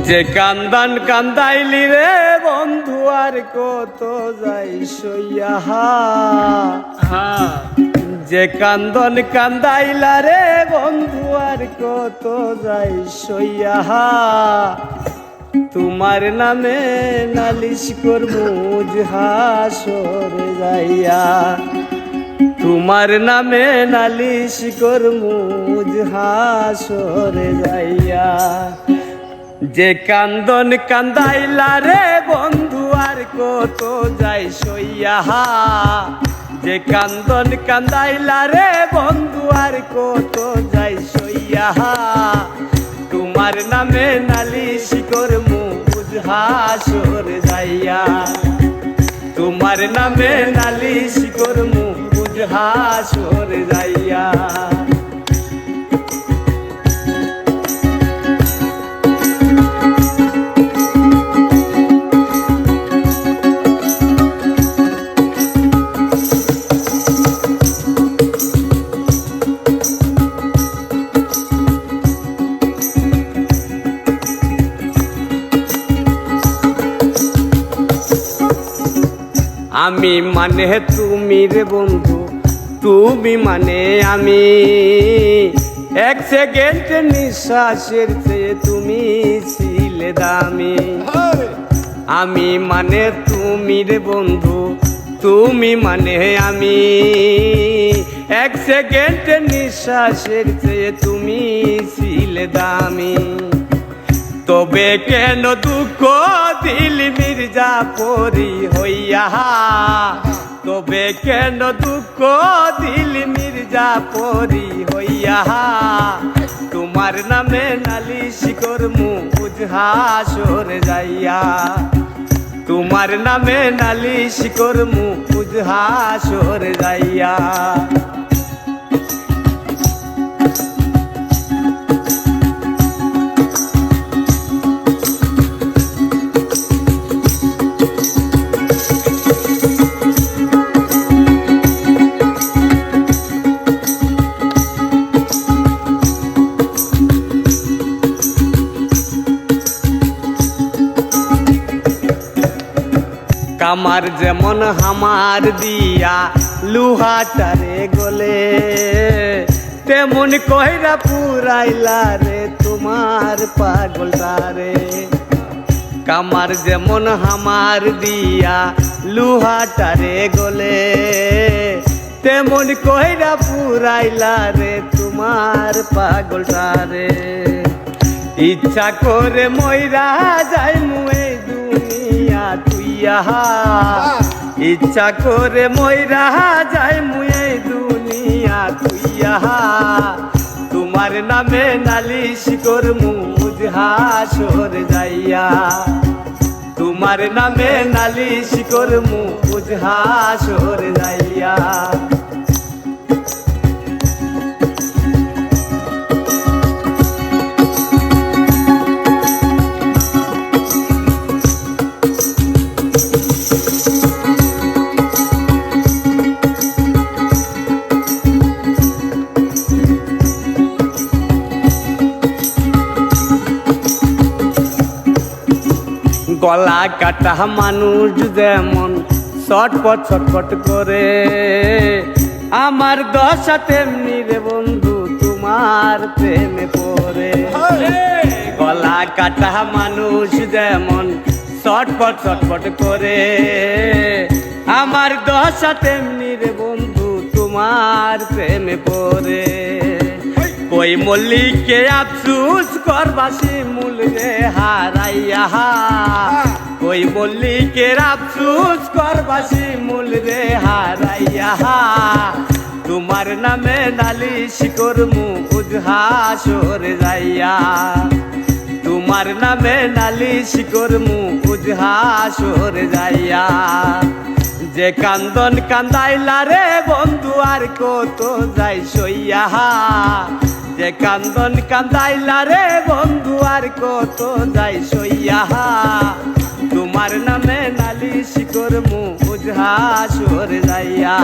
যে কান্দান কান্দাইলি রে বন্ধু, আর কত যাই সইয়া হা। যে কান্দন কান্দাইলা রে বন্ধু, আর কত যাই সইয়া তোমার নামে নালিশ করব হাসর যাইয়া। তোমার নামে নালিশ করমু হাসরে যাইয়া। যে কান্দন কান্দাইলা রে বন্ধু, আর কত যাই সইয়া যে কান্দন কান্দাইলা রে বন্ধু, আর কত যাই সইয়া তোমার নামে নালিশ করমু হাসর যাইয়া। তোমার নামে নালিশ করমু বুঝহাসর যাইয়া। আমি মানে তুমি রে বন্ধু তুমি মানে আমি। এক সেকেন্ড নিঃশ্বাসের চেয়ে তুমি ছিলে দামি। আমি মানে তুমি রে বন্ধু তুমি মানে আমি। এক সেকেন্ড নিঃশ্বাসের চেয়ে তুমি ছিলে দামি। তবে কেন দুঃখ দিল মির্জা পরি হইয়া? তবে কেন দুঃখ দিল মির্জা পরি হইয়া? তোমার নামে নালিশ করমু বুঝহাসর যাইয়া। তোমার নামে নালিশ করমু বুঝহাসর যাইয়া কামার যেমন হামার দিয়া লুহাটারে গলে, তেমন কইরা পুরাইলা রে তোমার পাগলটারে কামার যেমন হামার দিয়া লুহাটারে গলে, তেমন কইরা পুরাইলা রে তোমার পাগলটারে ইচ্ছা করে ময়রা যাই মুয়ে দুনিয়া তুইয়া ইচ্ছা করে ময়রা যাই মুয়ে দুনিয়া তুইয়া তোমার নামে নালিশ করমু হাসর যাইয়া। তোমার নামে নালিশ করমু হাসর যাইয়া। গলা কাটা মানুষ যেমন ছটপট ছটপট করে। আমার দশা তেমনি রে বন্ধু, তোমার প্রেমে পড়ে। গলা কাটা মানুষ যেমন ছটপট ছটপট করে। আমার দশা তেমনি রে বন্ধু, তোমার প্রেমে পড়ে। কই মল্লিকে আফসুস করবাসি মূল রে হারাইয়া। কই মল্লিকে আফসুস করবাসি মূল রে হারাইয়া। তোমার নামে নালিশ করমু উজহাসর যাইয়া। তোমার নামে নালিশ করমু উজহাসর যাইয়া। যে কান্দন কান্দাইলা রে বন্ধু, আর কত যাই সইয়া। যে কান্দন কান্দাইলা রে বন্ধু, আর কত যাই সইয়া। তোমার নামে নালিশ করমু উজহাসর যাইয়া।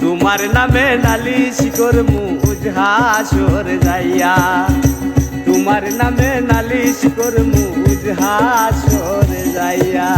তোমার নামে নালিশ করমু উজহাসর যাইয়া। তোমার নামে নালিশ করমু হাসরে যাইয়া।